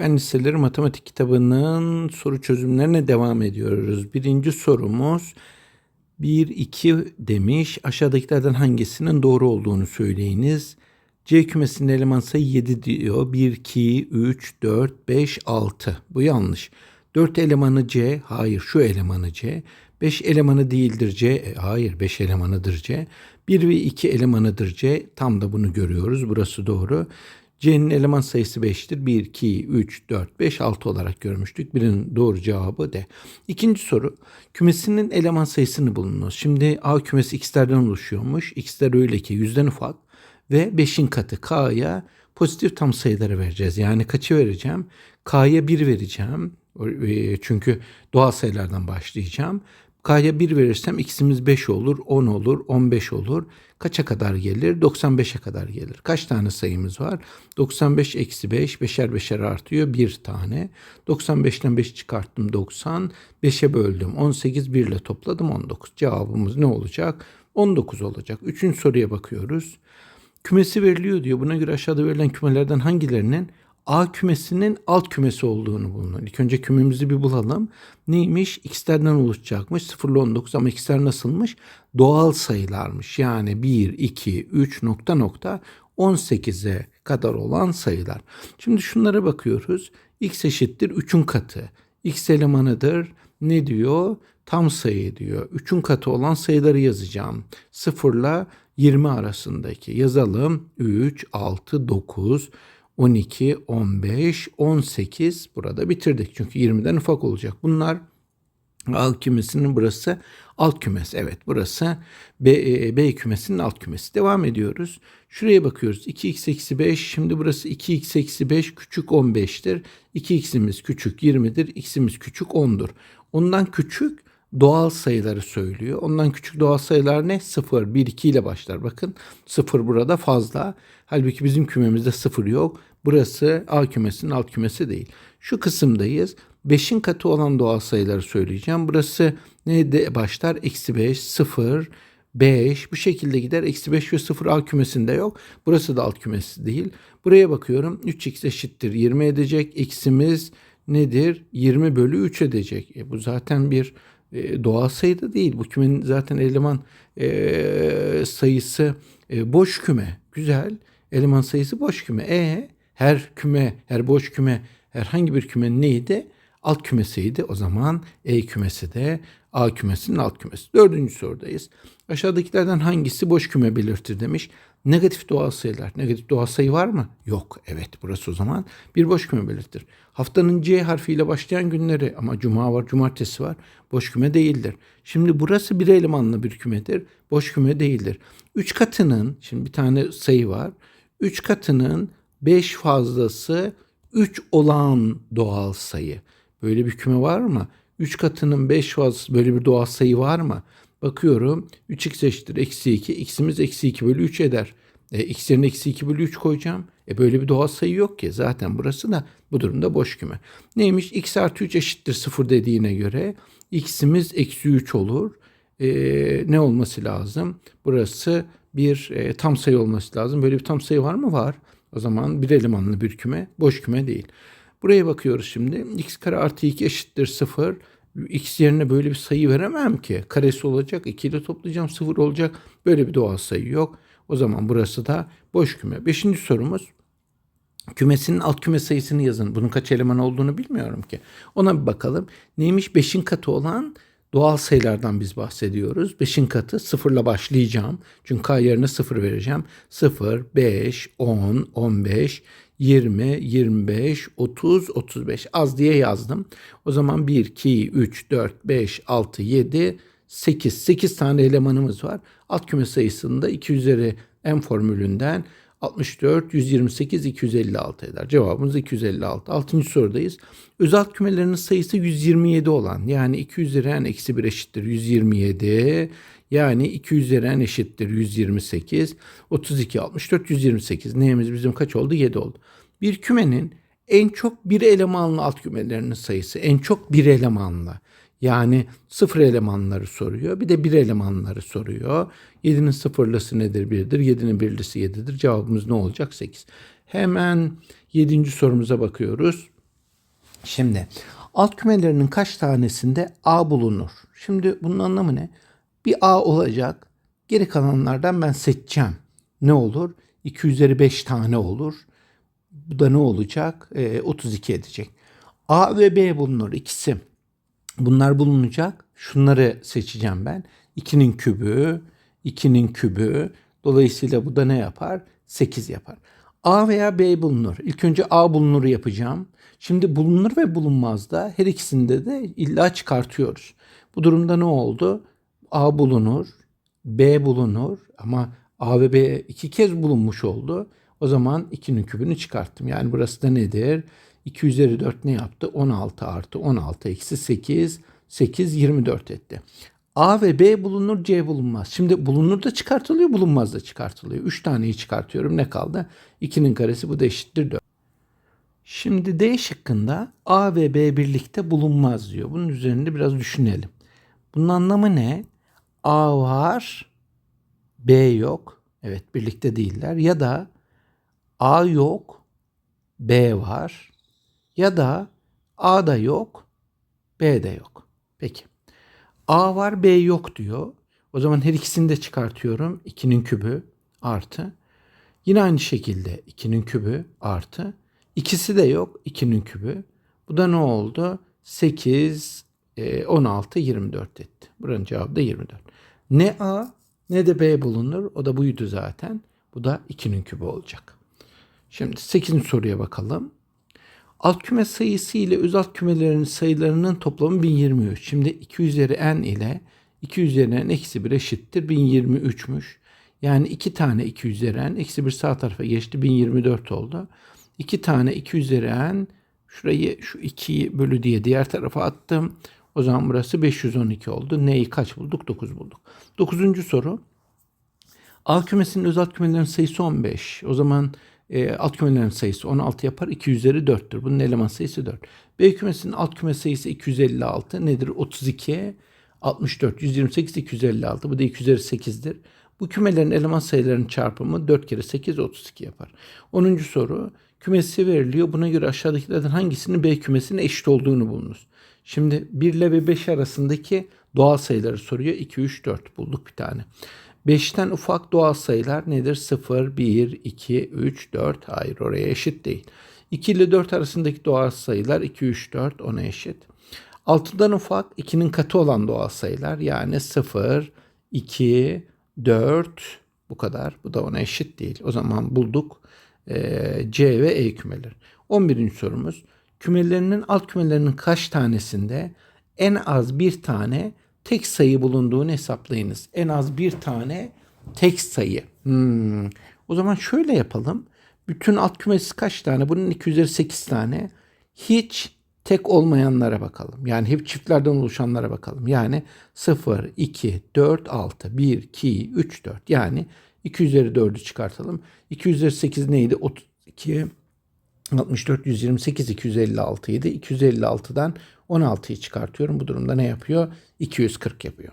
Fen Liseleri Matematik kitabının soru çözümlerine devam ediyoruz. Birinci sorumuz 1, 2 demiş. Aşağıdakilerden hangisinin doğru olduğunu söyleyiniz. C kümesinin eleman sayı 7 diyor. 1, 2, 3, 4, 5, 6. Bu yanlış. 4 elemanı C. Hayır şu elemanı C. 5 elemanı değildir C. E, hayır 5 elemanıdır C. 1 ve 2 elemanıdır C. Tam da bunu görüyoruz. Burası doğru. C'nin eleman sayısı 5'tir. 1, 2, 3, 4, 5, 6 olarak görmüştük. Birinin doğru cevabı D. İkinci soru. Kümesinin eleman sayısını bulunuz. Şimdi A kümesi x'lerden oluşuyormuş. X'ler öyle ki yüzden ufak ve 5'in katı K'ya pozitif tam sayıları vereceğiz. Yani kaçı vereceğim? K'ya 1 vereceğim. E, Çünkü doğal sayılardan başlayacağım. K'ya 1 verirsem x'imiz 5 olur, 10 olur, 15 olur. Kaça kadar gelir? 95'e kadar gelir. Kaç tane sayımız var? 95 eksi 5, beşer beşer artıyor bir tane. 95'ten 5 çıkarttım 90, 5'e böldüm 18, 1 ile topladım 19. Cevabımız ne olacak? 19 olacak. Üçüncü soruya bakıyoruz. Kümesi veriliyor diyor. Buna göre aşağıda verilen kümelerden hangilerinin A kümesinin alt kümesi olduğunu bulunur. İlk önce kümemizi bir bulalım. Neymiş? X'lerden oluşacakmış. 0 ile 19 ama X'ler nasılmış? Doğal sayılarmış. Yani 1, 2, 3 nokta nokta 18'e kadar olan sayılar. Şimdi şunlara bakıyoruz. X eşittir 3'ün katı. X elemanıdır. Ne diyor? Tam sayı diyor. 3'ün katı olan sayıları yazacağım. 0 ile 20 arasındaki yazalım. 3, 6, 9, 12, 15, 18 burada bitirdik. Çünkü 20'den ufak olacak. Bunlar alt kümesinin burası alt kümes. Evet burası B, e, B kümesinin alt kümesi. Devam ediyoruz. Şuraya bakıyoruz. 2x eksi 5. Şimdi burası 2x eksi 5 küçük 15'tir. 2x'imiz küçük 20'dir. x'imiz küçük 10'dur. Ondan küçük doğal sayıları söylüyor. Ondan küçük doğal sayılar ne? 0, 1, 2 ile başlar. Bakın 0 burada fazla. Halbuki bizim kümemizde 0 yok. Burası A kümesinin alt kümesi değil. Şu kısımdayız. 5'in katı olan doğal sayıları söyleyeceğim. Burası ne başlar? Eksi 5, 0, 5 bu şekilde gider. Eksi 5 ve 0 A kümesinde yok. Burası da alt kümesi değil. Buraya bakıyorum. 3x eşittir 20 edecek. X'imiz nedir? 20 bölü 3 edecek. E bu zaten bir e, doğal sayı da değil. Bu kümenin zaten eleman e, sayısı e, boş küme. Güzel. Eleman sayısı boş küme. E her küme, her boş küme, herhangi bir kümenin neydi? Alt kümesiydi. O zaman E kümesi de A kümesinin alt kümesi. Dördüncü sorudayız. Aşağıdakilerden hangisi boş küme belirtir demiş. Negatif doğal sayılar. Negatif doğal sayı var mı? Yok. Evet burası o zaman bir boş küme belirtir. Haftanın C harfiyle başlayan günleri ama cuma var, cumartesi var. Boş küme değildir. Şimdi burası bir elemanlı bir kümedir. Boş küme değildir. Üç katının, şimdi bir tane sayı var. Üç katının 5 fazlası 3 olan doğal sayı. Böyle bir küme var mı? 3 katının 5 fazlası böyle bir doğal sayı var mı? Bakıyorum 3x eşittir eksi 2. x'imiz eksi 2 bölü 3 eder. E, x yerine eksi 2 bölü 3 koyacağım. E böyle bir doğal sayı yok ki. Zaten burası da bu durumda boş küme. Neymiş? x artı 3 eşittir 0 dediğine göre x'imiz eksi 3 olur. E, ne olması lazım? Burası bir e, tam sayı olması lazım. Böyle bir tam sayı var mı? Var. O zaman bir elemanlı bir küme, boş küme değil. Buraya bakıyoruz şimdi. x kare artı 2 eşittir 0. x yerine böyle bir sayı veremem ki. Karesi olacak. 2 ile toplayacağım 0 olacak. Böyle bir doğal sayı yok. O zaman burası da boş küme. Beşinci sorumuz. Kümesinin alt küme sayısını yazın. Bunun kaç eleman olduğunu bilmiyorum ki. Ona bir bakalım. Neymiş? 5'in katı olan doğal sayılardan biz bahsediyoruz. 5'in katı sıfırla başlayacağım. Çünkü k yerine sıfır vereceğim. 0, 5, 10, 15, 20, 25, 30, 35 az diye yazdım. O zaman 1, 2, 3, 4, 5, 6, 7, 8. 8 tane elemanımız var. Alt küme sayısında 2 üzeri m formülünden 64, 128, 256 eder. Cevabımız 256. Altıncı sorudayız. Özel kümelerinin sayısı 127 olan yani 2 üzeri n eksi 1 eşittir 127. Yani 2 üzeri eşittir 128. 32, 64, 128. Neyimiz bizim kaç oldu? 7 oldu. Bir kümenin en çok bir elemanlı alt kümelerinin sayısı. En çok bir elemanlı. Yani sıfır elemanları soruyor. Bir de bir elemanları soruyor. 7'nin sıfırlısı nedir? 1'dir. 7'nin birlisi 7'dir. Cevabımız ne olacak? 8. Hemen 7. sorumuza bakıyoruz. Şimdi alt kümelerinin kaç tanesinde A bulunur? Şimdi bunun anlamı ne? Bir A olacak. Geri kalanlardan ben seçeceğim. Ne olur? 2 üzeri 5 tane olur. Bu da ne olacak? Ee, 32 edecek. A ve B bulunur ikisi. Bunlar bulunacak. Şunları seçeceğim ben. 2'nin kübü, 2'nin kübü. Dolayısıyla bu da ne yapar? 8 yapar. A veya B bulunur. İlk önce A bulunuru yapacağım. Şimdi bulunur ve bulunmaz da her ikisinde de illa çıkartıyoruz. Bu durumda ne oldu? A bulunur, B bulunur ama A ve B iki kez bulunmuş oldu. O zaman 2'nin kübünü çıkarttım. Yani burası da nedir? 2 üzeri 4 ne yaptı? 16 artı 16 eksi 8, 8 24 etti. A ve B bulunur, C bulunmaz. Şimdi bulunur da çıkartılıyor, bulunmaz da çıkartılıyor. 3 taneyi çıkartıyorum. Ne kaldı? 2'nin karesi bu da eşittir 4. Şimdi D şıkkında A ve B birlikte bulunmaz diyor. Bunun üzerinde biraz düşünelim. Bunun anlamı ne? A var, B yok. Evet birlikte değiller. Ya da A yok, B var. Ya da A da yok, B de yok. Peki. A var, B yok diyor. O zaman her ikisini de çıkartıyorum. 2'nin kübü artı. Yine aynı şekilde 2'nin kübü artı. İkisi de yok. 2'nin kübü. Bu da ne oldu? 8, e, 16, 24 etti. Buranın cevabı da 24. Ne A ne de B bulunur. O da buydu zaten. Bu da 2'nin kübü olacak. Şimdi 8. soruya bakalım. Alt küme sayısı ile öz alt kümelerin sayılarının toplamı 1023. Şimdi 2 üzeri n ile 2 üzeri n eksi 1 eşittir 1023'müş. Yani 2 tane 2 üzeri n eksi 1 sağ tarafa geçti 1024 oldu. 2 tane 2 üzeri n şurayı şu 2'yi bölü diye diğer tarafa attım. O zaman burası 512 oldu. Neyi kaç bulduk? 9 bulduk. 9. soru. A kümesinin öz alt kümelerin sayısı 15. O zaman e, alt kümelerin sayısı 16 yapar. 2 üzeri 4'tür. Bunun eleman sayısı 4. B kümesinin alt küme sayısı 256 nedir? 32, 64, 128, 256. Bu da 2 üzeri 8'dir. Bu kümelerin eleman sayılarının çarpımı 4 kere 8, 32 yapar. 10. soru. Kümesi veriliyor. Buna göre aşağıdakilerden hangisinin B kümesine eşit olduğunu bulunuz. Şimdi 1 ile ve 5 arasındaki doğal sayıları soruyor. 2, 3, 4 bulduk bir tane. 5'ten ufak doğal sayılar nedir? 0, 1, 2, 3, 4. Hayır oraya eşit değil. 2 ile 4 arasındaki doğal sayılar 2, 3, 4 ona eşit. 6'dan ufak 2'nin katı olan doğal sayılar yani 0, 2, 4 bu kadar. Bu da ona eşit değil. O zaman bulduk e, C ve E kümeleri. 11. sorumuz. Kümelerinin alt kümelerinin kaç tanesinde en az bir tane tek sayı bulunduğunu hesaplayınız. En az bir tane tek sayı. Hmm. O zaman şöyle yapalım. Bütün alt kümesi kaç tane? Bunun 2 üzeri 8 tane. Hiç tek olmayanlara bakalım. Yani hep çiftlerden oluşanlara bakalım. Yani 0, 2, 4, 6, 1, 2, 3, 4. Yani 2 üzeri 4'ü çıkartalım. 2 üzeri 8 neydi? 32, 64, 128, 256 idi. 256'dan 16'yı çıkartıyorum. Bu durumda ne yapıyor? 240 yapıyor.